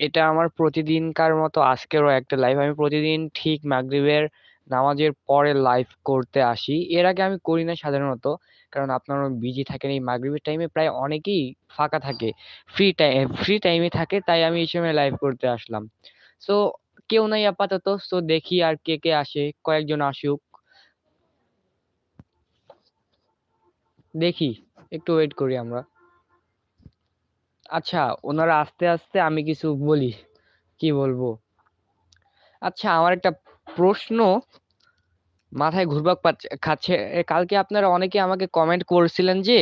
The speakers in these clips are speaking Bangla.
এটা আমার প্রতিদিনকার মতো আজকেরও একটা লাইভ আমি প্রতিদিন ঠিক মাগরিবের নামাজের পরে লাইভ করতে আসি। এর আগে আমি করি না সাধারণত, কারণ আপনারা বিজি থাকেন। এই মাগরিবের টাইমে প্রায় অনেকেই ফাঁকা থাকে। ফ্রি টাইম ফ্রি টাইমে থাকে, তাই আমি এই সময় লাইভ করতে আসলাম। সো কেউ নাই আপাতত। সো দেখি আর কে কে আসে, কয়েকজন আসুক। দেখি, একটু ওয়েট করি আমরা। আচ্ছা ওনারা আস্তে আস্তে আমি কিছু বলি, কি বলব? আচ্ছা আমার একটা প্রশ্ন মাথায় পাচ্ছে খাচ্ছে। কালকে আপনারা অনেকে আমাকে কমেন্ট করছিলেন যে,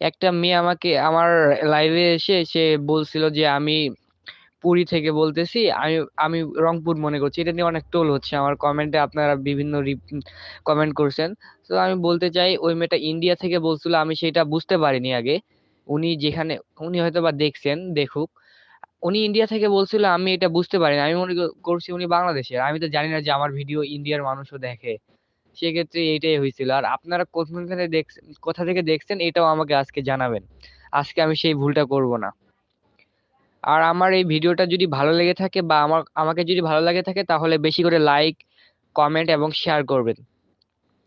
একটা মেয়ে আমাকে, আমার লাইভে এসে সে বলছিল যে, আমি পুরী থেকে বলতেছি, আমি আমি রংপুর মনে করছি। এটা নিয়ে অনেক টোল হচ্ছে আমার কমেন্টে আপনারা বিভিন্ন কমেন্ট করছেন। তো আমি বলতে চাই, ওই মেয়েটা ইন্ডিয়া থেকে বলছিল, আমি সেটা বুঝতে পারিনি আগে। উনি যেখানে, উনি হয়তো বা দেখছেন, দেখুক। উনি ইন্ডিয়া থেকে বলছিল, আমি এটা বুঝতে পারিনি আমি মনে করছি উনি বাংলাদেশের। আমি তো জানি না যে আমার ভিডিও ইন্ডিয়ার মানুষও দেখে। সেক্ষেত্রে এইটাই হয়েছিল। আর আপনারা কোনখানে দেখছেন কোথা থেকে দেখছেন এটাও আমাকে আজকে জানাবেন। আজকে আমি সেই ভুলটা করব না। আর আমার এই ভিডিওটা যদি ভালো লেগে থাকে বা আমার, আমাকে যদি ভালো লাগে থাকে, তাহলে বেশি করে লাইক, কমেন্ট এবং শেয়ার করবেন।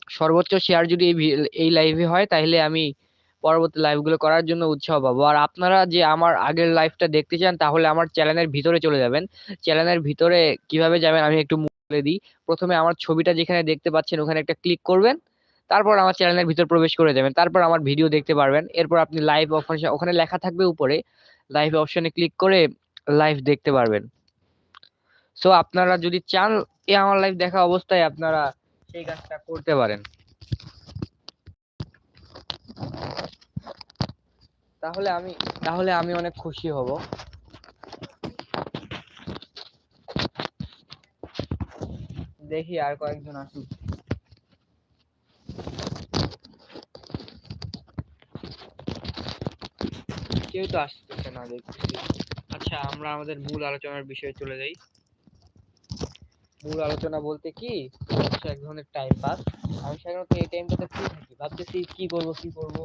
সর্বোচ্চ শেয়ার যদি এই লাইভে হয়, তাহলে আমি পরবর্তী লাইভগুলো করার জন্য উৎসাহ পাবো। আর আপনারা যে আমার আগের লাইভটা দেখতে চান, তাহলে আমার চ্যানেলের ভিতরে চলে যাবেন। চ্যানেলের ভিতরে কীভাবে যাবেন আমি একটু বলে দিই। প্রথমে আমার ছবিটা যেখানে দেখতে পাচ্ছেন, ওখানে একটা ক্লিক করবেন। তারপর আমার চ্যানেলের ভিতর প্রবেশ করে যাবেন। তারপর আমার ভিডিও দেখতে পারবেন। এরপর আপনি লাইভ অপশন ওখানে লেখা থাকবে উপরে লাইভ অপশনে ক্লিক করে লাইভ দেখতে পারবেন। সো আপনারা যদি চান এ আমার লাইভ দেখা অবস্থায়, আপনারা সেই কাজটা করতে পারেন। তাহলে আমি তাহলে আমি অনেক খুশি হব। দেখি আর কয়েকজন আসুক। কেউ তো আসতেছে না দেখতেছি আচ্ছা আমরা আমাদের মূল আলোচনার বিষয়ে চলে যাই। মূল আলোচনা বলতে কি? এক ধরনের টাইম পাস আমি সাধারণত এই টাইমটাতে ফ্রি থাকি। ভাবতেছি কি করব কি করব?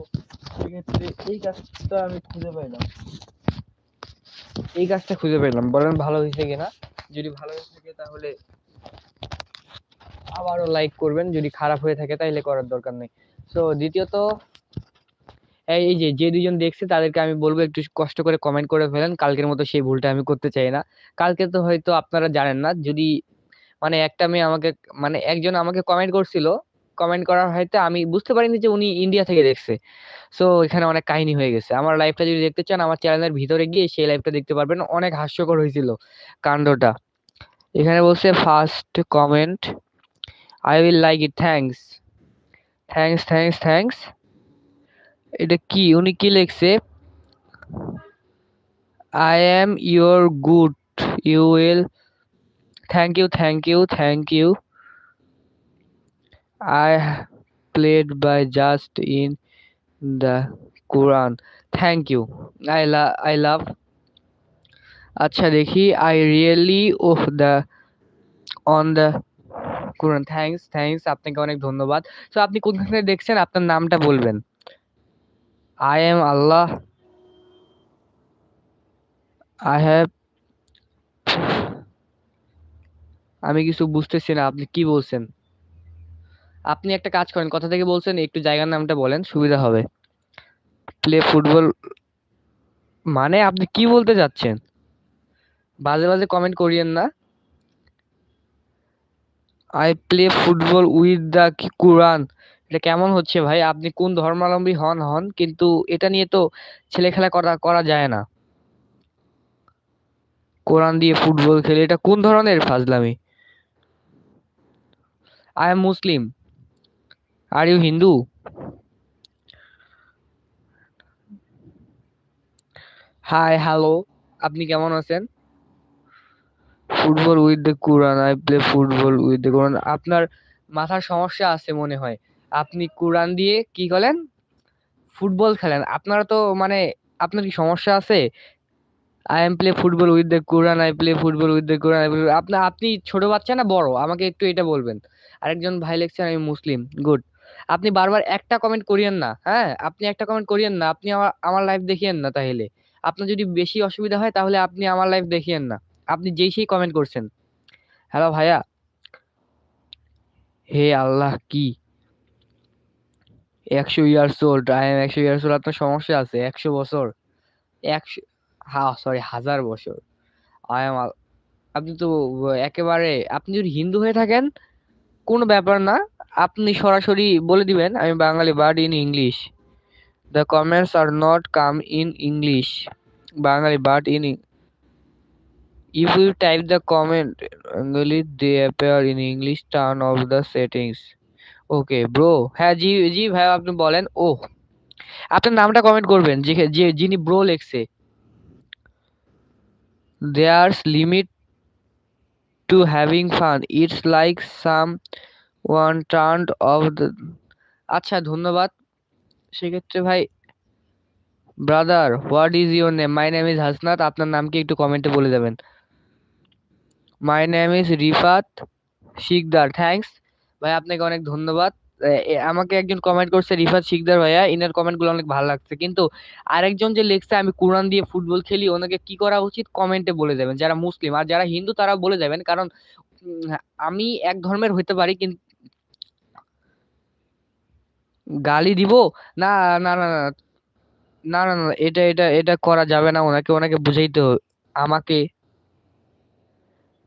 সেক্ষেত্রে এই কাজটা আমি খুঁজে পাইলাম। এই কাজটা খুঁজে পেলাম বলেন ভালো হয়েছে কিনা। যদি ভালো হয়ে থাকে তাহলে আবারও লাইক করবেন, যদি খারাপ হয়ে থাকে তাহলে করার দরকার নেই। সো দ্বিতীয়ত, এই যে যে দুজন দেখছে তাদেরকে আমি বলব, একটু কষ্ট করে কমেন্ট করে ফেলেন, কালকের মতো সেই ভুলটা আমি করতে চাই না। কালকে তো হয়তো আপনারা জানেন না, যদি মানে একটা মেয়ে আমাকে মানে একজন আমাকে কমেন্ট করছিল কমেন্ট করার হয়তো আমি বুঝতে পারিনি যে উনি ইন্ডিয়া থেকে দেখছে। সো এখানে অনেক কাহিনী হয়ে গেছে। আমার লাইফটা যদি দেখতে চান, আমার চ্যানেলের ভিতরে গিয়ে সেই লাইফটা দেখতে পারবেন। অনেক হাস্যকর হয়েছিল কাণ্ডটা। এখানে বলছে first comment I will like it thanks thanks thanks thanks এটা কি? উনি কি লিখছে? I am your good you will thank you thank you thank you I played by just in the Quran. Thank you. I love I love আচ্ছা দেখি I really oh the on the Quran. Thanks thanks আপনাকে অনেক ধন্যবাদ তো আপনি কোনখান থেকে দেখছেন আপনার নামটা বলবেন I am Allah I have আমি কিছু বুঝতেছি না আপনি কি বলছেন আপনি একটা কাজ করেন, কথা থেকে বলছেন, একটু জায়গার নামটা বলেন, সুবিধা হবে। প্লে ফুটবল মানে আপনি কি বলতে যাচ্ছেন বাজে বাজে কমেন্ট করিয়েন না। I play football with the কি কুরআন এটা কেমন হচ্ছে ভাই? আপনি কোন ধর্মাবলম্বী হন হন, কিন্তু এটা নিয়ে তো ছেলে খেলা করা করা যায় না। কোরআন দিয়ে ফুটবল খেলে এটা কোন ধরনের ফাজলামি? I am Muslim are you Hindu hi hello আপনি কেমন আছেন? Football with the Quran I play football with the Quran আপনার মাথার সমস্যা আছে মনে হয়। আপনি কোরআন দিয়ে কি করেন ফুটবল খেলেন। আপনারা তো মানে আপনার কি সমস্যা আছে? I am play football with the Quran I play football with the Quran আপনার আপনি ছোট বাচ্চা না বড়? আমাকে একটু এটা বলবেন। আরেকজন ভাই লিখছেন আমি মুসলিম গুড আপনি বারবার একটা কমেন্ট করিয়েন না হ্যাঁ? আপনি একটা কমেন্ট করিয়েন না, আপনি আমার আমার লাইভ দেখিয়েন না তাহলে। আপনার যদি বেশি অসুবিধা হয় তাহলে আপনি আমার লাইভ দেখিয়েন না। আপনি যেই সেই কমেন্ট করছেন। হ্যালো ভাইয়া? হে আল্লাহ কি? একশো ইয়ার্স ওল্ড আই এম একশো ইয়ার্স ওল্ড আপনার সমস্যা আছে, একশো বছর। একশো, হা সরি হাজার বছর। আই এম আপনি তো, একেবারে, আপনি যদি হিন্দু হয়ে থাকেন, কোনো ব্যাপার না। আপনি সরাসরি বলে দিবেন, আমি Bengali but in English the comments are not come in English Bengali but in if you type the comment Bengali they appear in English turn off the settings. Okay bro হ্যাঁ জি জি ভাই, আপনি বলেন। ও, আপনার নামটা কমেন্ট করবেন, যে যে, যিনি ব্রো লেখছে। There's limit to having fun it's like some one turn off আচ্ছা ধন্যবাদ। সেক্ষেত্রে ভাই brother what is your name my name is Hasnat আপনার নাম কি একটু কমেন্টে বলে দেবেন। My name is Rifat Sikdar thanks ভাই, আপনাকে অনেক ধন্যবাদ। আমাকে একজন কমেন্ট করছে রিফাত শিকদার ভাইয়া, ইনার কমেন্টগুলো অনেক ভালো লাগছে। কিন্তু আরেকজন যে লিখছে, আমি কোরআন দিয়ে ফুটবল খেলি, ওনাকে কি করা উচিত কমেন্টে বলে দেবেন। যারা মুসলিম, আর যারা হিন্দু, তারা বলে দেবেন। কারণ আমি এক ধর্মের হইতে পারি কিন্তু গালি দিব? না না না না। না না এটা এটা এটা করা যাবে না ওনাকে ওনাকে বুঝাইতে হবে আমাকে।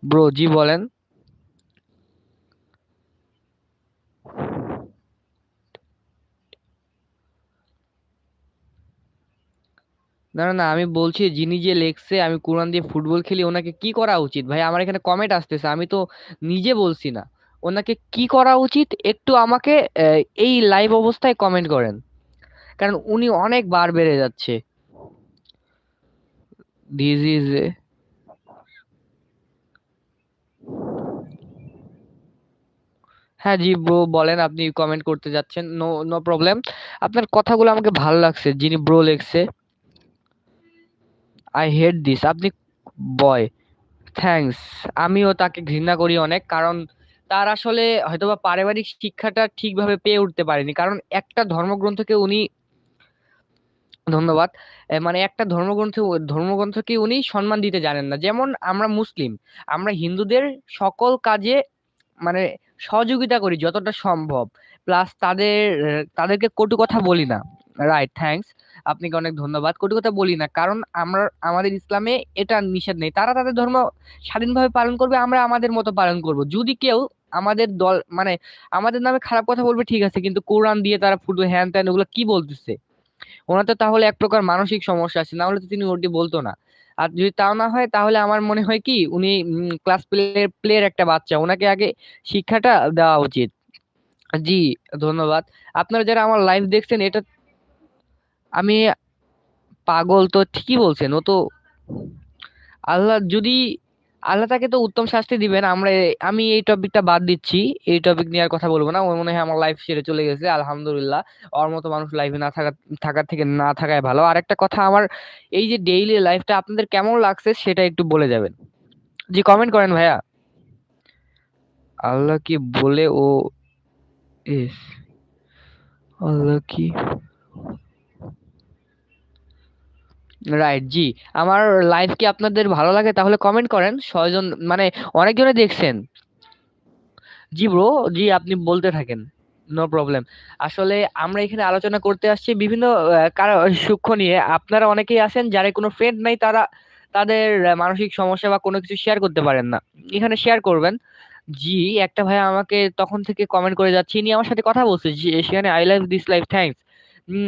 ব্রো, জি বলেন। না না না, আমি বলছি যিনি যে লেখছে, আমি কোরআন দিয়ে ফুটবল খেলি, ওনাকে কি করা উচিত? ভাই, আমার এখানে কমেন্ট আসতেছে, আমি তো নিজে বলছি না। ওনাকে কি করা উচিত? একটু আমাকে এই লাইভ অবস্থায় কমেন্ট করেন। কারণ উনি অনেক বার বেড়ে যাচ্ছে। ইজ হ্যাঁ জি ব্রো বলেন, আপনি কমেন্ট করতে যাচ্ছেন। নো নো প্রবলেম আপনার কথাগুলো আমাকে ভালো লাগছে, যিনি ব্রো লেখছে। আই হেট দিস আপনি বয় থ্যাঙ্কস আমিও তাকে ঘৃণা করি অনেক, কারণ তার আসলে হয়তোবা পারিবারিক শিক্ষাটা ঠিকভাবে পেয়ে উঠতে পারেনি। কারণ একটা ধর্মগ্রন্থকে উনি ধন্যবাদ মানে একটা ধর্মগ্রন্থ ধর্মগ্রন্থকে উনি সম্মান দিতে জানেন না। যেমন আমরা মুসলিম, আমরা হিন্দুদের সকল কাজে মানে সহযোগিতা করি যতটা সম্ভব। প্লাস তাদের, তাদেরকে কটু কথা বলি না। রাইট থ্যাঙ্কস আপনাকে অনেক ধন্যবাদ। কটু কথা বলি না, কারণ আমরা, আমাদের ইসলামে এটা নিষেধ নেই। তারা তাদের ধর্ম স্বাধীনভাবে পালন করবে, আমরা আমাদের মতো পালন করব। যদি কেউ আমাদের দল মানে আমাদের নামে খারাপ কথা বলবে, ঠিক আছে, কিন্তু কোরআন দিয়ে তারা ফুটবল হ্যান ত্যান ওগুলো কি বলতেছে? ওনার তো তাহলে এক প্রকার মানসিক সমস্যা আছে না হলে তো তিনি ওটি বলতো না। আর যদি তাও না হয়, তাহলে আমার মনে হয় কি, উনি ক্লাস প্লেয়ার প্লেয়ার একটা বাচ্চা, ওনাকে আগে শিক্ষাটা দেওয়া উচিত। জি, ধন্যবাদ। আপনারা যারা আমার লাইভ দেখছেন, এটা আমি পাগল তো ঠিকই বলছেন, ও তো আল্লাহ যদি আল্লাহ তাকে তো উত্তম শাস্তি দিবেন, আমরা আমি এই টপিকটা বাদ দিচ্ছি, এই টপিক নিয়ে আর কথা বলব না ওর মনে হয় আমার লাইফ সেরে চলে গেছে, আলহামদুলিল্লাহ, ওর মতো মানুষ লাইফে না থাকা, থাকার থেকে না থাকাই ভালো। আর একটা কথা আমার, এই যে ডেইলি লাইফটা আপনাদের কেমন লাগছে সেটা একটু বলে যাবেন। জি কমেন্ট করেন ভাইয়া। আল্লাহ কি বলে ও আল্লাহ কি রাইট জি। আমার লাইভ কি আপনাদের ভালো লাগে? তাহলে কমেন্ট করেন। ছয়জন মানে অনেকজনে দেখছেন। জি ব্রো জি, আপনি বলতে থাকেন। নো প্রবলেম আসলে আমরা এখানে আলোচনা করতে আসছি বিভিন্ন সূক্ষ্ম নিয়ে। আপনারা অনেকেই আছেন যারা কোনো ফ্রেন্ড নাই, তারা তাদের মানসিক সমস্যা বা কোনো কিছু শেয়ার করতে পারেন না। এখানে শেয়ার করবেন। জি, একটা ভাই আমাকে তখন থেকে কমেন্ট করে যাচ্ছে। ইনি আমার সাথে কথা বলছে। সেখানে I live this life thanks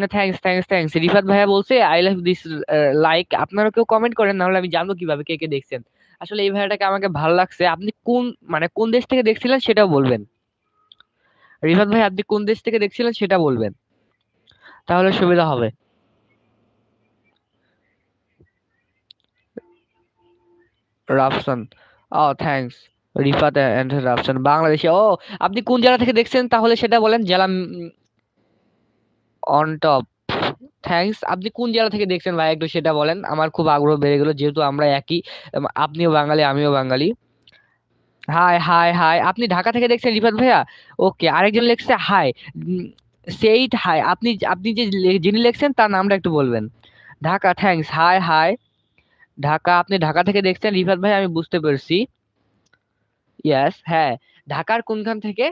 thanks thanks thanks Rifat ভাইয়া বলছে আই লাভ দিস লাইক আপনারা কেউ কমেন্ট করেন নাহলে আমি জানব কীভাবে, কে কে দেখছেন। আসলে এই ভাইয়াটাকে আমাকে ভালো লাগছে। আপনি কোন মানে কোন দেশ থেকে দেখছিলেন সেটাও বলবেন। রিফাত ভাই, আপনি কোন দেশ থেকে দেখছিলেন সেটা বলবেন। তাহলে সুবিধা হবে। Rafsan. Oh thanks Rifat and Rafsan. বাংলাদেশে। ও, আপনি কোন জেলা থেকে দেখছেন তাহলে সেটা বলেন। জেলা অন টপ থ্যাঙ্কস আপনি কোন জেলা থেকে দেখছেন ভাই? একটু সেটা বলেন। আমার খুব আগ্রহ বেড়ে গেল, যেহেতু আমরা একই। আপনিও বাঙালি, আমিও বাঙালি। হাই হাই হাই আপনি ঢাকা থেকে দেখছেন রিফাত ভাইয়া? ওকে আরেকজন লিখছে হাই সেইট হাই আপনি আপনি যে যিনি লিখছেন, তার নামটা একটু বলবেন। Dhaka thanks hi hi Dhaka, আপনি ঢাকা থেকে দেখছেন রিফাত ভাই আমি বুঝতে পেরেছি। ইয়েস হ্যাঁ। ঢাকার কোনখান থেকে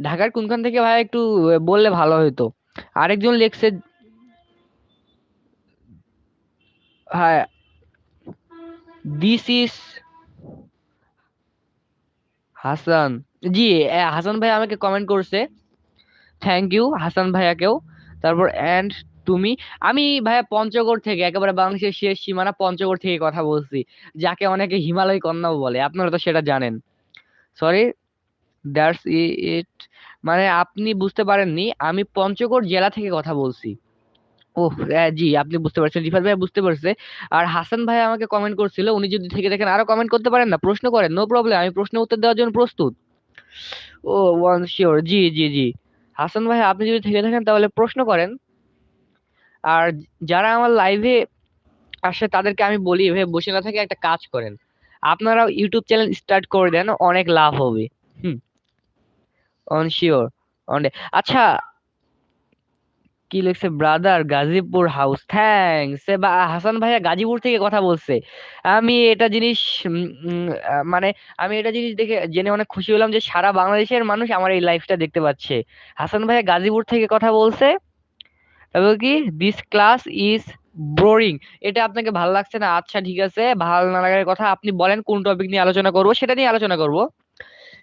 ঢাকার কোনখান থেকে ভাই একটু বললে ভালো হতো আরেকজন লিখছে হ্যাঁ দিস ইজ হাসান। জি হাসান ভাই আমাকে কমেন্ট করছে। থ্যাংক ইউ হাসান ভাইয়াকেও। তারপর অ্যান্ড তুমি। আমি ভাইয়া পঞ্চগড় থেকে, একেবারে বাংলাদেশের শেষ সীমানা পঞ্চগড় থেকে কথা বলছি। যাকে অনেকে হিমালয় কন্যাও বলে, আপনারা তো সেটা জানেন। সরি দ্যাটস ইট মানে আপনি বুঝতে পারেননি আমি পঞ্চগড় জেলা থেকে কথা বলছি। ওহ আহ, জি আপনি বুঝতে পারছেন রিফাত ভাই বুঝতে পারছে। আর হাসান ভাই আমাকে কমেন্ট করছিল উনি যদি থেকে দেখেন আরও কমেন্ট করতে পারেন না প্রশ্ন করেন নো প্রবলেম আমি প্রশ্ন উত্তর দেওয়ার জন্য প্রস্তুত। ও ওয়ান শিওর জি জি জি। হাসান ভাই আপনি যদি থেকে থাকেন তাহলে প্রশ্ন করেন। আর যারা আমার লাইভে আসে তাদেরকে আমি বলি এভাবে বসে না থেকে একটা কাজ করেন। আপনারাও ইউটিউব চ্যানেল স্টার্ট করে দেন অনেক লাভ হবে। হুম। অন শিওর অন আচ্ছা কি লিখছে? ব্রাদার গাজীপুর হাউস থ্যাঙ্কস বা, হাসান ভাইয়া গাজীপুর থেকে কথা বলছে। আমি এটা জিনিস মানে আমি এটা জিনিস দেখে জেনে অনেক খুশি হলাম যে সারা বাংলাদেশের মানুষ আমার এই লাইফটা দেখতে পাচ্ছে। হাসান ভাইয়া গাজীপুর থেকে কথা বলছে। এবং কি? দিস ক্লাস ইজ বোরিং এটা আপনাকে ভালো লাগছে না? আচ্ছা ঠিক আছে। ভালো না লাগার কথা আপনি বলেন, কোন টপিক নিয়ে আলোচনা করব? সেটা নিয়ে আলোচনা করব।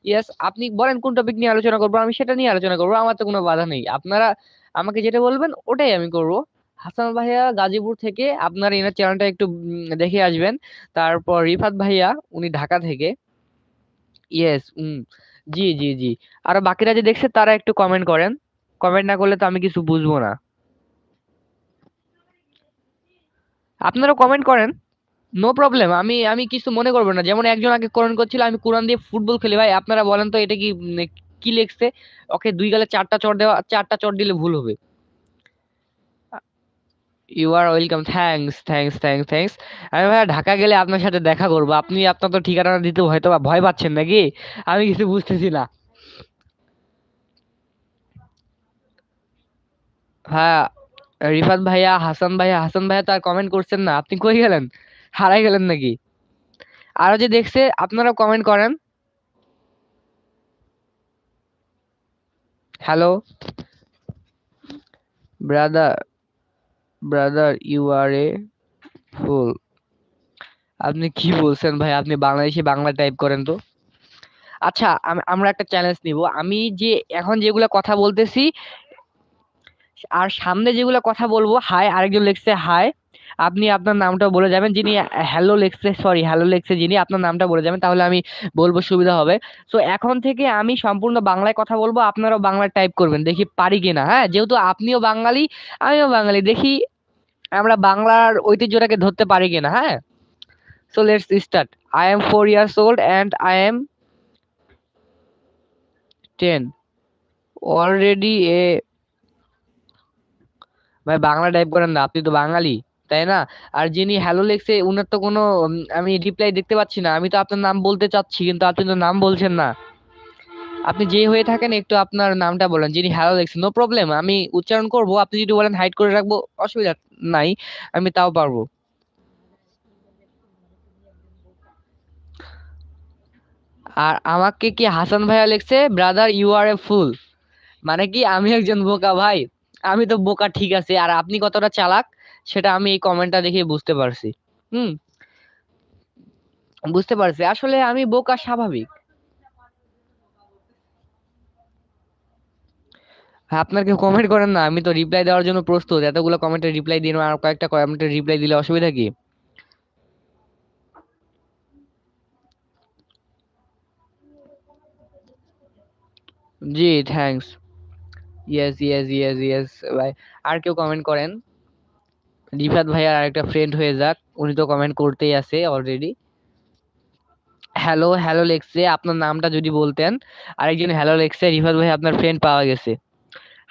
ইয়েস আপনি বলেন কোন টপিক নিয়ে আলোচনা করব, আমি সেটা নিয়ে আলোচনা করব, আমার তো কোনো বাধা নেই। আপনারা আমাকে যেটা বলবেন, ওটাই আমি করব। হাসান ভাইয়া গাজীপুর থেকে আপনার এনার চ্যানেলটা একটু দেখে আসবেন। তারপর রিফাত ভাইয়া, উনি ঢাকা থেকে। ইয়েস জি জি জি। আর বাকিরা যে দেখছে, তারা একটু কমেন্ট করেন। কমেন্ট না করলে তো আমি কিছু বুঝব না। আপনারা কমেন্ট করেন। নো প্রবলেম আমি আমি কিছু মনে করব না। যেমন একজন আগে কোরআন করছিল আমি কোরআন দিয়ে ফুটবল খেলি। ভাই আপনারা বলেন তো এটা কি উম, কি লিখছে? ওকে দুই গালে চারটা চড় দেওয়া চারটা চড় দিলে ভুল হবে। You are welcome thanks thanks thanks thanks আমি ভাই ঢাকা গেলে আপনার সাথে দেখা করব। আপনি আপনার তো ঠিকানা দিতে হয়তো ভয় পাচ্ছেন নাকি? আমি কিছু বুঝতেছি না। হ্যাঁ রিফাত ভাইয়া হাসান ভাইয়া হাসান ভাইয়া তো আর কমেন্ট করছেন না। আপনি কই গেলেন? হারাই গেলেন নাকি? আরও যে দেখছে আপনারা কমেন্ট করেন। Hello brother brother you are a fool আপনি কি বলছেন ভাই? আপনি বাংলাদেশে বাংলা টাইপ করেন তো। আচ্ছা আম- আমরা একটা চ্যালেঞ্জ নিব। আমি যে, এখন যেগুলা কথা বলতেছি আর সামনে যেগুলো কথা বলব হাই আরেকজন লিখছে হাই আপনি আপনার নামটা বলে যাবেন, যিনি হ্যালো লিখছে সরি হ্যালো লিখছে যিনি, আপনার নামটা বলে যাবেন, তাহলে আমি বলব সুবিধা হবে। সো এখন থেকে আমি সম্পূর্ণ বাংলায় কথা বলব, আপনারাও বাংলায় টাইপ করবেন, দেখি পারি কিনা হ্যাঁ? যেহেতু আপনিও বাঙালি, আমিও বাঙালি, দেখি আমরা বাংলার ঐতিহ্যটাকে ধরতে পারি কিনা হ্যাঁ? So let's start I am four years old and I am ten already এ ভাই বাংলা টাইপ করেন না, আপনি তো বাঙালি, তাই না? আর যিনি হ্যালো লিখছে উনার তো কোনো আমি রিপ্লাই দেখতে পাচ্ছি না, আমি তো আপনার নাম বলতে চাচ্ছি, কিন্তু আপনি তো নাম বলছেন না। আপনি যে হয়ে থাকেন, একটু আপনার নামটা বলেন, যিনি হ্যালো লিখছেন নো প্রবলেম আমি উচ্চারণ করব, আপনি যদি বলেন হাইড করে রাখব, অসুবিধা নাই, আমি তাও পারব। আর আমাকে কি হাসান ভাইয়া লিখছে ব্রাদার ইউ আর এ ফুল মানে কি আমি একজন বোকা ভাই? আমি তো বোকা ঠিক আছে। আর আপনি কতটা চালাক সেটা আমি এই কমেন্টটা দেখে বুঝতে পারছি। হুম? বুঝতে পারছি। আসলে আমি বোকা স্বাভাবিক। হ্যাঁ, আপনার কেউ কমেন্ট করেন না। আমি তো রিপ্লাই দেওয়ার জন্য প্রস্তুত। এতগুলো কমেন্টের রিপ্লাই দিন আর কয়েকটা কমেন্টের রিপ্লাই দিলে অসুবিধা কি? জি thanks yes yes yes yes ভাই। আর কেউ কমেন্ট করেন? রিফাত ভাই আর একটা ফ্রেন্ড হয়ে যাক। উনি তো কমেন্ট করতেই আছে অলরেডি হ্যালো হ্যালো লেখছে আপনার নামটা যদি বলতেন। আরেকজন হ্যালো লেখছে রিফাত ভাই আপনার ফ্রেন্ড পাওয়া গেছে।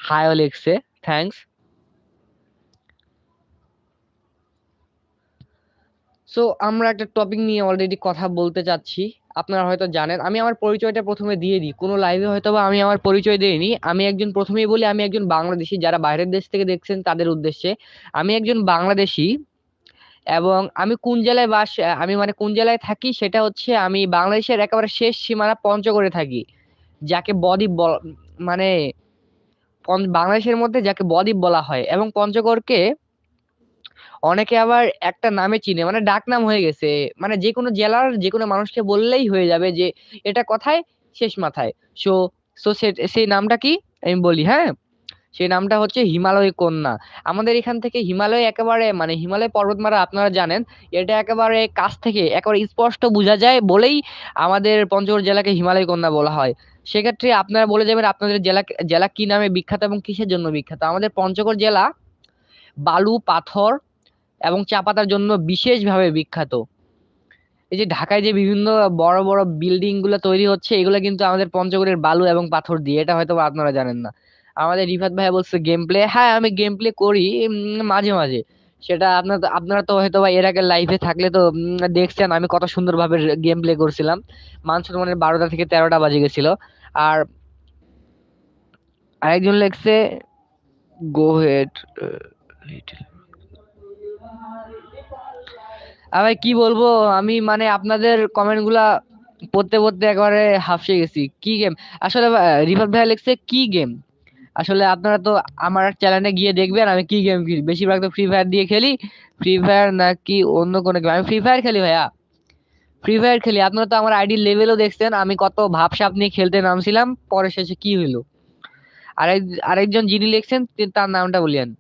হাইও লেখছে থ্যাঙ্কস সো আমরা একটা টপিক নিয়ে অলরেডি কথা বলতে চাচ্ছি। আপনারা হয়তো জানেন, আমি আমার পরিচয়টা প্রথমে দিয়ে দিই। কোনো লাইভে হয়তো বা আমি আমার পরিচয় দিইনি। আমি একজন, প্রথমেই বলি আমি একজন বাংলাদেশি। যারা বাইরের দেশ থেকে দেখছেন তাদের উদ্দেশ্যে, আমি একজন বাংলাদেশি এবং আমি কোন জেলায় বাস, আমি মানে কোন জেলায় থাকি সেটা হচ্ছে আমি বাংলাদেশের একেবারে শেষ সীমানা পঞ্চগড়ে থাকি, যাকে বদ্বীপ মানে বাংলাদেশের মধ্যে যাকে বদ্বীপ বলা হয় এবং পঞ্চগড়কে অনেকে আবার একটা নামে চিনে মানে ডাক নাম হয়ে গেছে। মানে যে কোনো জেলার যে কোনো মানুষকে বললেই হয়ে যাবে যে, এটা কথায় শেষ মাথায়। সো সো, সেই নামটা কি? আমি বলি হ্যাঁ? সেই নামটা হচ্ছে হিমালয় কন্যা। আমাদের এখান থেকে হিমালয় একেবারে মানে হিমালয় পর্বতমালা আপনারা জানেন, এটা একেবারে কাছ থেকে, একেবারে স্পষ্ট বোঝা যায় বলেই আমাদের পঞ্চগড় জেলাকে হিমালয় কন্যা বলা হয়। সেক্ষেত্রে আপনারা বলে যাবেন আপনাদের জেলা জেলা কি নামে বিখ্যাত এবং কিসের জন্য বিখ্যাত? আমাদের পঞ্চগড় জেলা বালু, পাথর এবং চা পাতার জন্য বিশেষভাবে বিখ্যাত। এই যে ঢাকায় যে বিভিন্ন বড় বড় বিল্ডিংগুলো তৈরি হচ্ছে, এগুলো কিন্তু আমাদের পঞ্চগড়ের বালু এবং পাথর দিয়ে, এটা হয়তো আপনারা জানেন না। আমাদের রিফাত ভাইয়া বলছে গেম প্লে হ্যাঁ আমি গেম প্লে করি মাঝে মাঝে। সেটা আপনার আপনারা তো হয়তো বা এর আগে লাইভে থাকলে তো দেখছেন আমি কত সুন্দরভাবে গেম প্লে করছিলাম। মান সম্মানের বারোটা থেকে তেরোটা বাজে গেছিল। আর আরেকজন লেখছে গো হেড লিটল আবার কি বলব? আমি মানে আপনাদের কমেন্টগুলা পড়তে পড়তে একবারে হাফসে গেছি। কি গেম আসলে রিফাত ভাইয়া লিখছে, কি গেম আসলে আপনারা তো আমার চ্যানেলে গিয়ে দেখবেন আমি কি গেম খেলি। বেশিরভাগ তো ফ্রি ফায়ার দিয়ে খেলি। ফ্রি ফায়ার নাকি অন্য কোনো গেম আমি ফ্রি ফায়ার খেলি ভাইয়া। ফ্রি ফায়ার খেলি। আপনারা তো আমার আইডি লেভেলও দেখছেন। আমি কত ভাবসাপ নিয়ে খেলতে নামছিলাম। পরে শেষে কি হইল আরেক, আরেকজন যিনি লিখছেন, তার নামটা বলিয়েন।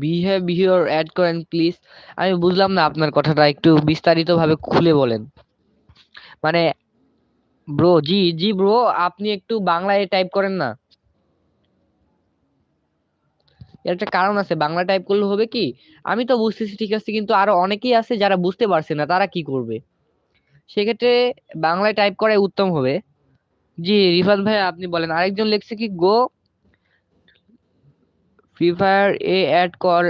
বিহেভিয়ার অ্যাড করেন প্লিজ আমি বুঝলাম না আপনার কথাটা, একটু বিস্তারিতভাবে খুলে বলেন। মানে ব্রো জি জি ব্রো আপনি একটু বাংলায় টাইপ করেন না। এর একটা কারণ আছে বাংলা টাইপ করলে হবে কি, আমি তো বুঝতেছি, ঠিক আছে, কিন্তু আরও অনেকেই আছে যারা বুঝতে পারছে না, তারা কি করবে? সেক্ষেত্রে বাংলায় টাইপ করাই উত্তম হবে। জি, রিফাত ভাই, আপনি বলেন, আরেকজন লিখছে কি গো ফ্রি ফায়ার এ অ্যাড কর,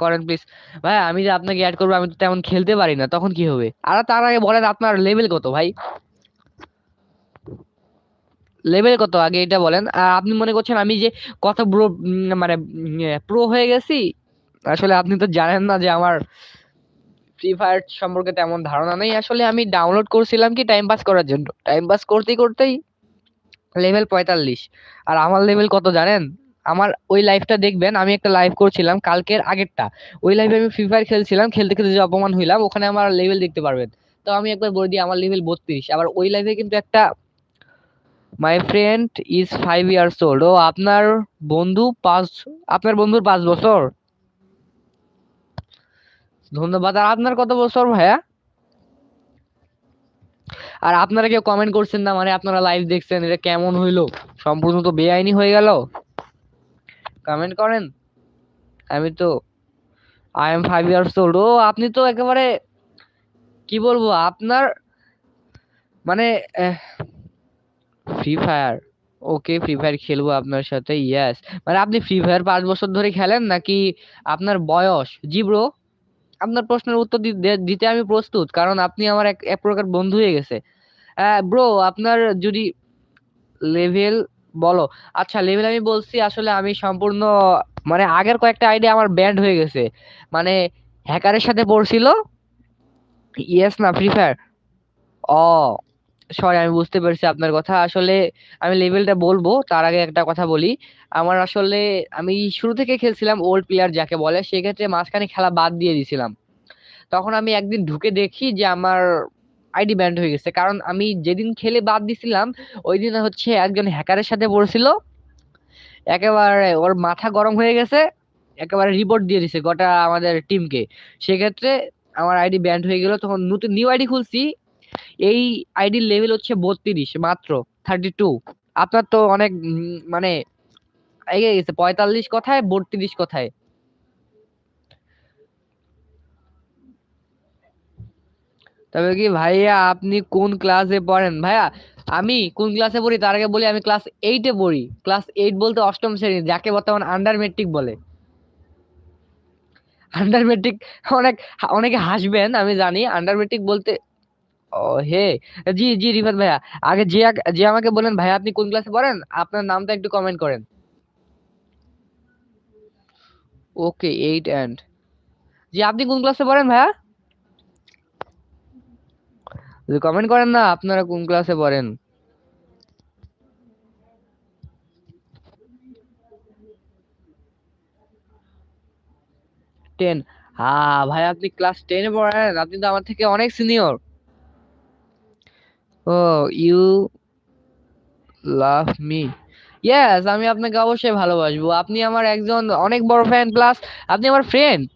করেন প্লিজ ভাই, আমি যে আপনাকে অ্যাড করব, আমি তো তেমন খেলতে পারি না, তখন কি হবে? আর তার আগে বলেন আপনার লেভেল কত, ভাই? লেভেল কত, আগে এটা বলেন। আর আপনি মনে করছেন আমি যে কত ব্রো মানে প্রো হয়ে গেছি? আসলে আপনি তো জানেন না যে আমার ফ্রি ফায়ার সম্পর্কে তেমন ধারণা নেই। আসলে আমি ডাউনলোড করছিলাম কি টাইম পাস করার জন্য। টাইম পাস করতে করতেই লেভেল পঁয়তাল্লিশ। আর আমার লেভেল কত জানেন? আমার ওই লাইভটা দেখবেন, আমি একটা লাইভ করছিলাম কালকের আগেরটা। ওই লাইভে আমি ফ্রি ফায়ার খেলছিলাম, খেলতে খেলতে যে অপমান হইলাম, ওখানে আমার লেভেল দেখতে পারবেন। তো আমি একবার বলে দিই, আমার লেভেল বত্রিশ। আবার ওই লাইভে কিন্তু একটা my friend is five years old ও আপনার বন্ধু পাঁচ, আপনার বন্ধুর পাঁচ বছর? ধন্যবাদ। আর আপনার কত বছর ভাইয়া? আর আপনারা কেউ কমেন্ট করছেন না মানে আপনারা লাইভ দেখছেন, এটা কেমন হইল? সম্পূর্ণ তো বেআইনি হয়ে গেল। কমেন্ট করেন। আমি তো I am five years old ও, আপনি তো একেবারে, কি বলব, আপনার মানে free fire okay free fire খেলব আপনার সাথে ইয়াস মানে আপনি ফ্রি ফায়ার পাঁচ বছর ধরে খেলেন নাকি আপনার বয়স? জি ব্রো আপনার প্রশ্নের উত্তর দিতে আমি প্রস্তুত, কারণ আপনি আমার এক প্রকার বন্ধু হয়ে গেছে। ব্রো আপনার যদি লেভেল বলো। আচ্ছা লেভেল আমি বলছি আসলে আমি সম্পূর্ণ মানে আগের কয়েকটা আইডিয়া আমার ব্যান্ড হয়ে গেছে। মানে হ্যাকারের সাথে পড়ছিল। ইয়েস না ফ্রি ফায়ার ও সরি আমি বুঝতে পেরেছি আপনার কথা। আসলে আমি লেভেলটা বলব, তার আগে একটা কথা বলি। আমার আসলে, আমি শুরু থেকে খেলছিলাম ওল্ড প্লেয়ার যাকে বলে, সেক্ষেত্রে মাঝখানে খেলা বাদ দিয়ে দিয়েছিলাম তখন আমি একদিন ঢুকে দেখি যে আমার আইডি ব্যান্ড হয়ে গেছে। কারণ আমি যেদিন খেলে বাদ দিছিলাম, ওই দিন হচ্ছে একজন হ্যাকারের সাথে পড়ছিল একেবারে ওর মাথা গরম হয়ে গেছে, একেবারে রিপোর্ট দিয়ে দিছে গোটা আমাদের টিমকে সেক্ষেত্রে আমার আইডি ব্যান্ড হয়ে গেল, তখন নতুন নিউ আইডি খুলছি, এই আইডির লেভেল হচ্ছে বত্রিশ, মাত্র থার্টি টু আপনার তো অনেক মানে এগিয়ে গেছে, পঁয়তাল্লিশ কথায় বত্রিশ কথায়। তবে কি ভাইয়া আপনি কোন ক্লাসে পড়েন? ভাইয়া, আমি কোন ক্লাসে পড়ি তার আগে বলি আমি ক্লাস এইটে পড়ি। ক্লাস এইট বলতে অষ্টম শ্রেণি, যাকে বর্তমান আন্ডার মেট্রিক বলে। আন্ডার মেট্রিক অনেক, অনেকে হাসবেন, আমি জানি। আন্ডার মেট্রিক বলতে, ও হে, জি জি, রিফাত ভাইয়া। আগে যে যে আমাকে বলেন, ভাইয়া আপনি কোন ক্লাসে পড়েন? আপনার নামটা একটু কমেন্ট করেন। ওকে এইট অ্যান্ড জি, আপনি কোন ক্লাসে পড়েন, ভাইয়া? যদি কমেন্ট করেন না, আপনারা কোন ক্লাসে পড়েন? টেন হ্যাঁ ভাই, আপনি ক্লাস টেনে পড়েন, আপনি তো আমার থেকে অনেক সিনিয়র ও ইউ লাভ মি ইয়েস আমি আপনাকে অবশ্যই ভালোবাসবো। আপনি আমার একজন অনেক বড় ফ্যান প্লাস আপনি আমার ফ্রেন্ড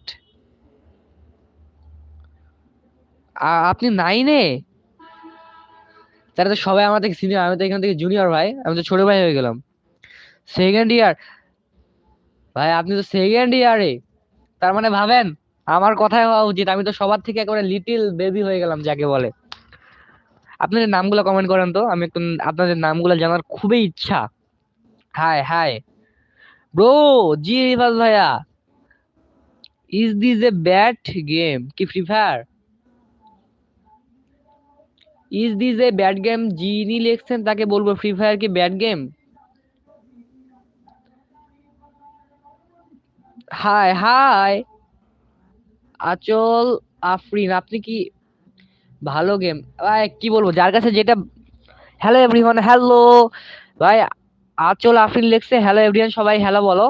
আপনি নাইনে তাহলে তো সবাই আমার থেকে সিনিয়র আমি তো এখান থেকে জুনিয়র ভাই, আমি তো ছোট ভাই হয়ে গেলাম। সেকেন্ড ইয়ার ভাই আপনি তো সেকেন্ড ইয়ারে তার মানে ভাবেন, আমার কথাই হওয়া উচিত, আমি তো সবার থেকে একেবারে লিটিল বেবি হয়ে গেলাম যাকে বলে। আপনাদের নামগুলো কমেন্ট করেন তো, আমি একটু আপনাদের নামগুলো জানার খুবই ইচ্ছা। হাই হাই ব্রো জি রিভাস ভাইয়া is this a bad game কি free fire is this a bad game যিনি লিখছেন তাকে বলব ফ্রি ফায়ার কি bad game hi hi Achal Afrin, আপনি কি ভালো গেম ভাই, কি বলব, যার কাছে যেটা হ্যালো এভরিওয়ান হ্যালো ভাই, আচল আফরিন লিখছে হ্যালো এভরিওয়ান সবাই হ্যালো বলো।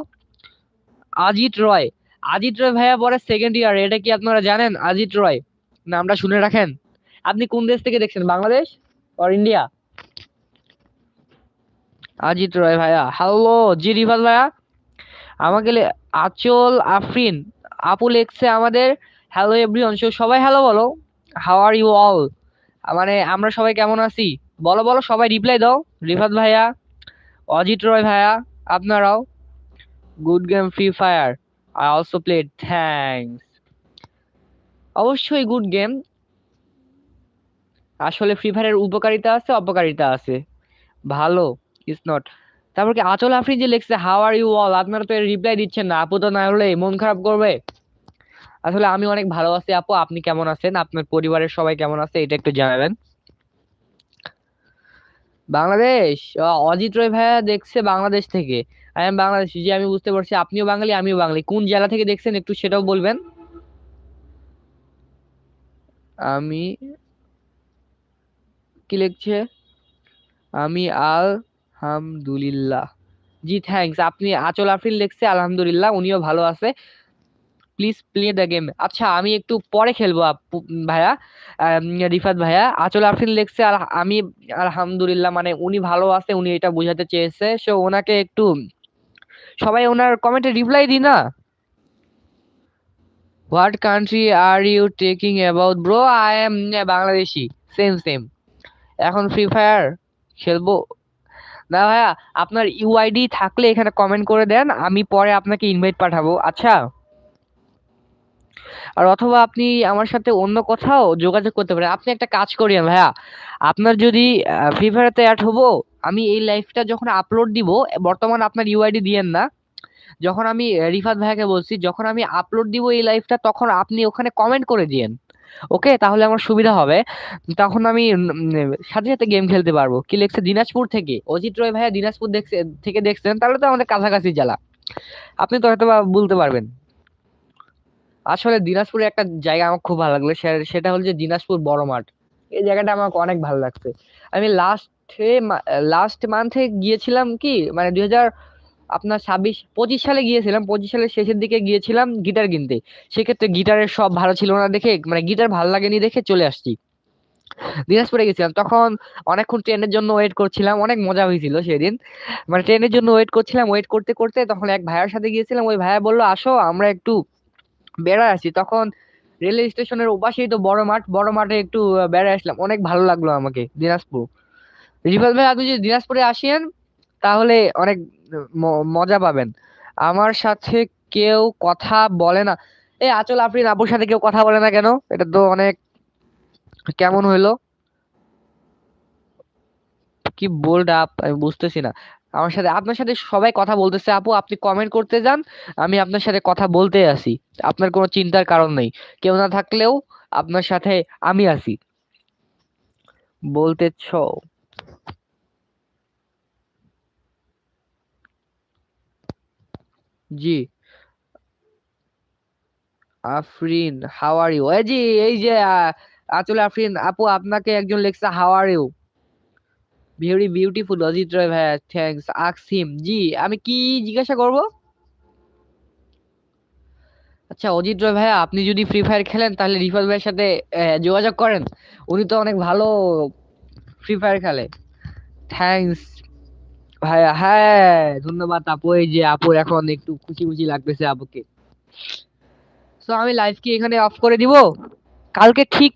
আজিত রয় আজিত রয় ভাইয়া পরে সেকেন্ড ইয়ার এটা কি আপনারা জানেন? আজিত রয়, নামটা শুনে রাখেন। আপনি কোন দেশ থেকে দেখছেন? বাংলাদেশ অর ইন্ডিয়া আজিত রয় ভাইয়া। হ্যালো জি রিভাল ভাইয়া। আমাকে আচল আফরিন আপু লেখছে আমাদের হ্যালো এভরিওয়ান সবাই হ্যালো বলো। হাউ আর ইউ অল মানে আমরা সবাই কেমন আছি? বলো বলো, সবাই রিপ্লাই দাও। রিফাত ভাইয়া, অজিত রয় ভাইয়া, আপনারাও। Good game free fire I also played thanks অবশ্যই গুড গেম আসলে ফ্রি ফায়ারের উপকারিতা আছে, অপকারিতা আছে। ভালো ইজ নট তারপর কি, আচল আফরিন যে লিখছে হাউ আর ইউ অল আপনারা তো রিপ্লাই দিচ্ছেন না। আপু তো না হলে মন খারাপ করবে। আসলে আমি অনেক ভালো আছি আপু, আপনি কেমন আছেন? আপনার পরিবারের সবাই কেমন আছে, এটা একটু জানাবেন। বাংলাদেশ? অজিত রয় ভাইয়া দেখছে বাংলাদেশ থেকে। আই এম বাংলাদেশ যে আমি বুঝতে পারছি। আপনিও বাঙালি, আমিও বাঙালি। কোন জেলা থেকে দেখছেন, একটু সেটাও বলবেন? আমি কি লিখছে? আমি আলহামদুলিল্লাহ। জি থ্যাঙ্কস আপনি আচল আফরিন লিখছে, আলহামদুলিল্লাহ। উনিও ভালো আছে। প্লিজ প্লে দ্য গেম আচ্ছা আমি একটু পরে খেলব ভাইয়া। রিফাত ভাইয়া। আচল আফরিন লিখছে আর আমি আলহামদুলিল্লাহ মানে উনি ভালো আছে, উনি এটা বোঝাতে চেয়েছে। সো ওনাকে একটু, সবাই ওনার কমেন্টে রিপ্লাই দিই না? What country are you taking about bro I am Bangladeshi same same এখন ফ্রি ফায়ার খেলব। না ভাইয়া, আপনার ইউআইডি থাকলে এখানে কমেন্ট করে দেন, আমি পরে আপনাকে ইনভাইট পাঠাবো। আচ্ছা? আর অথবা আপনি আমার সাথে অন্য কোথাও যোগাযোগ করতে পারেন। আপনি একটা কাজ করিয়েন ভাইয়া, আপনার যদি ফ্রি ফায়ারতে অ্যাড হব, আমি এই লাইভটা যখন আপলোড দিব, বর্তমান আপনার ইউআইডি দিয়েন না। যখন আমি রিফাত ভাইয়াকে বলছি, যখন আমি আপলোড দিব এই লাইভটা তখন আপনি ওখানে কমেন্ট করে দিয়েন। ওকে, তাহলে আমার সুবিধা হবে। তখন আমি সাথে সাথে গেম খেলতে পারব। কি লিখছে? দিনাজপুর থেকে। অজিত রয় ভাইয়া দিনাজপুর দেখছে, থেকে দেখছেন, তাহলে তো আমাদের কাছাকাছি জেলা আপনি তো হয়তো বলতে পারবেন। আসলে দিনাজপুরে একটা জায়গা আমার খুব ভালো লাগল সেটা হলো যে দিনাজপুর বড় মাঠ। এই জায়গাটা আমার অনেক ভালো লাগছে। আমি লাস্টে লাস্ট মান্থে গিয়েছিলাম কি মানে দুই হাজার আপনার ছাব্বিশ, পঁচিশ সালে গিয়েছিলাম, পঁচিশ সালের শেষের দিকে গিয়েছিলাম গিটার কিনতে। সেক্ষেত্রে গিটারের সব ভালো ছিল না দেখে মানে গিটার ভালো লাগেনি দেখে চলে আসছি। দিনাজপুরে গেছিলাম তখন অনেকক্ষণ ট্রেনের জন্য ওয়েট করছিলাম, অনেক মজা হয়েছিল সেদিন। মানে ট্রেনের জন্য ওয়েট করছিলাম ওয়েট করতে করতে তখন এক ভাইয়ার সাথে গিয়েছিলাম, ওই ভাইয়া বলল, আসো, আমরা একটু বেড়ায় আসি। তখন রেল স্টেশনের ওপাশেই তো বড় মাঠ, বড় মাঠে একটু বেড়ায় আসলাম। অনেক ভালো লাগল আমাকে, দিনাজপুর। রিফাত ভাই, আপনি যদি দিনাজপুরে আসেন, তাহলে অনেক মজা পাবেন। আমার সাথে কেউ কথা বলে না। এই আচল আফরিন, আপুর সাথে কেউ কথা বলে না কেন? এটা তো অনেক কেমন হইল? কি বোল্ড আপ আমি বুঝতেছি না। আমার সাথে, আপনার সাথে সবাই কথা বলতেছে, আপু, আপনি কমেন্ট করতে যান, আমি আপনার সাথে কথা বলতে আসি আপনার কোনো চিন্তার কারণ নেই। কেউ না থাকলেও আপনার সাথে আমি আছি। বলতেছ জি। আফরিন হাউ আর ইউ এই জি এই যে আসলে আফরিন, আপু আপনাকে একজন লেখছে how are you very beautiful Ajit Roy ভাইয়া থ্যাঙ্কস আকসিম জি, আমি কি জিজ্ঞাসা করব? আচ্ছা অজিত রয় ভাইয়া আপনি যদি ফ্রি ফায়ার খেলেন, তাহলে রিফাত ভাইয়ের সাথে যোগাযোগ করেন। উনি তো অনেক ভালো ফ্রি ফায়ার খেলে। থ্যাঙ্কস ভাইয়া হ্যাঁ ধন্যবাদ আপু, এই যে আপুর এখন একটু খুশি খুশি লাগতেছে আপুকে। তো আমি লাইভ কি এখানে অফ করে দিব? কালকে ঠিক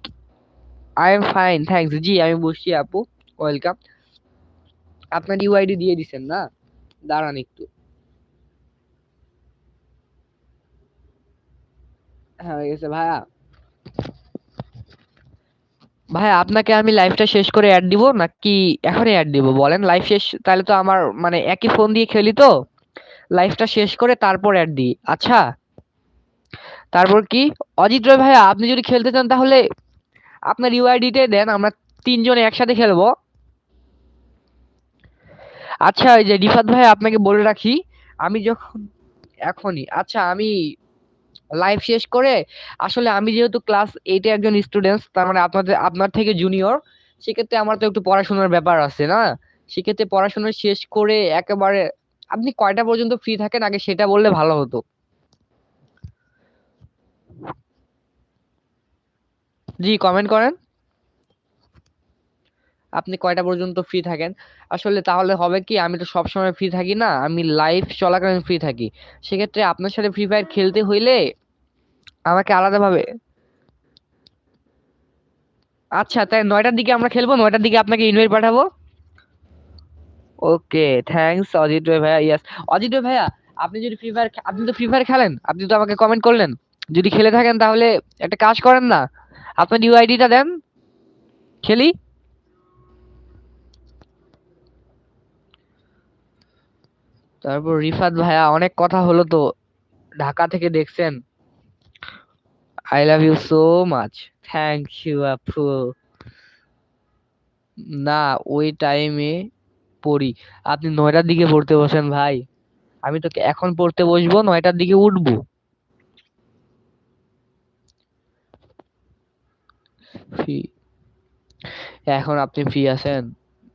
আই এম ফাইন থ্যাঙ্কস জি, আমি বসছি আপু ওয়েলকাম আপনার ইউআইডি দিয়ে দিছেন না? দাঁড়ান একটু। হ্যাঁ হয়ে গেছে, ভাইয়া। ভাইয়া আপনাকে আমি লাইভটা শেষ করে অ্যাড দিব? নাকি এখনই অ্যাড দিব? বলেন লাইভ শেষ, তাহলে তো আমার মানে একই ফোন দিয়ে খেলি তো? লাইভটা শেষ করে তারপর অ্যাড দিই। আচ্ছা? তারপর কি? অজিত রয় ভাইয়া, আপনি যদি খেলতে চান তাহলে আপনার ইউআইডিতে দেন, আমরা তিনজনে একসাথে খেলব। আচ্ছা ওই যে রিফাত ভাই আপনাকে বলে রাখি, আমি যখন, এখনই আচ্ছা আমি লাইভ শেষ করে, আসলে আমি যেহেতু ক্লাস এইটে একজন স্টুডেন্ট তার মানে আপনাদের, আপনার থেকে জুনিয়র সেক্ষেত্রে আমার তো একটু পড়াশোনার ব্যাপার আছে না? সেক্ষেত্রে পড়াশোনা শেষ করে একেবারে, আপনি কয়টা পর্যন্ত ফ্রি থাকেন? আগে সেটা বললে ভালো হতো। জি কমেন্ট করেন। আপনি কয়টা পর্যন্ত ফ্রি থাকেন? আসলে তাহলে হবে কি, আমি তো সবসময় ফ্রি থাকি না, আমি লাইভ চলাকালীন ফ্রি থাকি। সেক্ষেত্রে আপনার সাথে ফ্রি ফায়ার খেলতে হইলে আমাকে আলাদাভাবে আচ্ছা তাই নয়টার দিকে আমরা খেলব, নয়টার দিকে আপনাকে ইনভাইট পাঠাবো? ওকে থ্যাঙ্কস অজিত রয় ভাইয়া ইয়াস অজিত রয় ভাইয়া, আপনি যদি ফ্রি ফায়ার আপনি তো ফ্রি ফায়ার খেলেন, আপনি তো আমাকে কমেন্ট করলেন। যদি খেলে থাকেন তাহলে একটা কাজ করেন না, আপনার ইউআইডিটা দেন, খেলি। তারপর রিফাত ভাইয়া, অনেক কথা হলো তো। ঢাকা থেকে দেখছেন? I love you so much thank you আপু। না, ওই টাইমে পড়ি। আপনি নয়টার দিকে পড়তে বসেন ভাই। আমি তোকে এখন পড়তে বসবো, নয়টার দিকে উঠবো। এখন আপনি ফ্রি আছেন?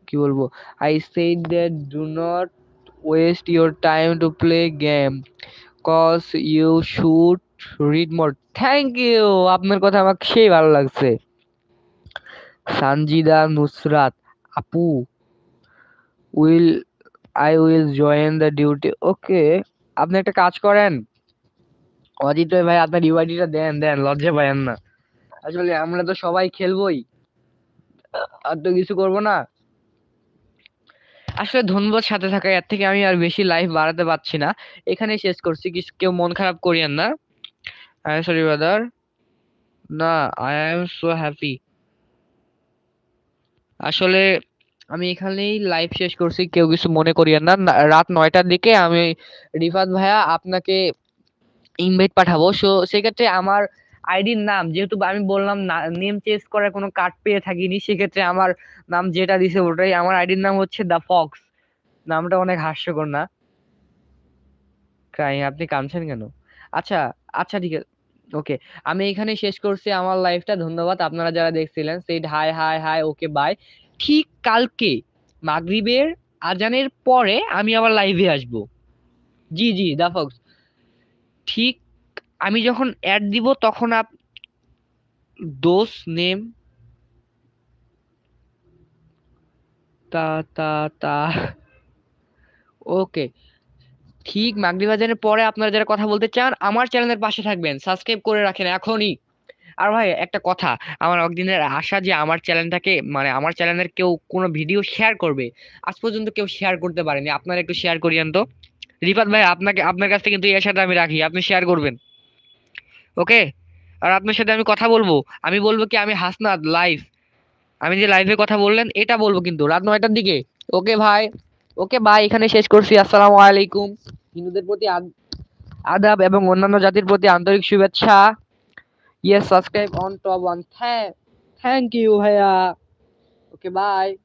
কি বলব? I said that do not waste your time to play game cause you should read more thank you আপনার কথা আমাকে সেই ভালো লাগছে। সানজিদা নুসরাত, আপু will I will join the duty okay আপনি একটা কাজ করেন। অজিত ভাই, আপনার ইউআইডিটা দেন দেন, লজ্জা পায়েন না। আসলে আমরা তো সবাই খেলবোই। আর তো কিছু করব না। আসলে ধন্যবাদ সাথে থাকা এর থেকে আমি আর বেশি লাইফ বাড়াতে পারছি না। এখানে শেষ করছি। কিছু কেউ মন খারাপ করিয়েন না। আই সরি ব্রাদার না আই এম সো হ্যাপি আসলে আমি এখানেই লাইভ শেষ করছি। কেউ কিছু মনে করিয়েন না। রাত নয়টার দিকে আমি রিফাত ভাইয়া আপনাকে ইনভাইট পাঠাবো। সো সেক্ষেত্রে আমার আইডির নাম, যেহেতু আমি বললাম নেম চেঞ্জ করার কোনো কার্ড পেয়ে থাকিনি, সেক্ষেত্রে আমার নাম যেটা দিছে ওটাই, আমার আইডির নাম হচ্ছে দ্য ফক্স নামটা অনেক হাস্যকর না? কাই আপনি কামছেন কেন? আচ্ছা আচ্ছা ঠিক আছে ওকে আমি এখানে শেষ করছি আমার লাইফটা ধন্যবাদ আপনারা যারা দেখছিলেন। সেই hi hi hi okay bye ঠিক কালকে, মাগরিবের আজানের পরে আমি আবার লাইভে আসব। জি জি দা ফক্স ঠিক আমি যখন অ্যাড দিব, তখন আপ দোস নেম তা তা তা ওকে ঠিক মাগরিব আজানের পরে আপনারা যারা কথা বলতে চান, আমার চ্যানেলের পাশে থাকবেন সাবস্ক্রাইব করে রাখেন এখনই। আর ভাই, একটা কথা, আমার একদিনের আশা যে আমার চ্যানেলটাকে মানে আমার চ্যানেলের কেউ কোনো ভিডিও শেয়ার করবে, আজ পর্যন্ত কেউ শেয়ার করতে পারেনি। আপনারা একটু শেয়ার করিয়েন তো। রিফাত ভাই, আপনাকে, আপনার কাছ থেকে কিন্তু এই আশাটা আমি রাখি, আপনি শেয়ার করবেন। ওকে? আর আপনার সাথে আমি কথা বলব। আমি বলব কি, আমি হাসনাত লাইভ আমি যে লাইভে কথা বললেন, এটা বলব কিন্তু রাত নয়টার দিকে। ওকে ভাই। ওকে ভাই এখানে শেষ করছি। আসসালামু আলাইকুম। হিন্দুদের প্রতি আদ- আদাব এবং অন্যান্য জাতির প্রতি আন্তরিক শুভেচ্ছা। Yes subscribe on top one thank you ভাইয়া। Okay bye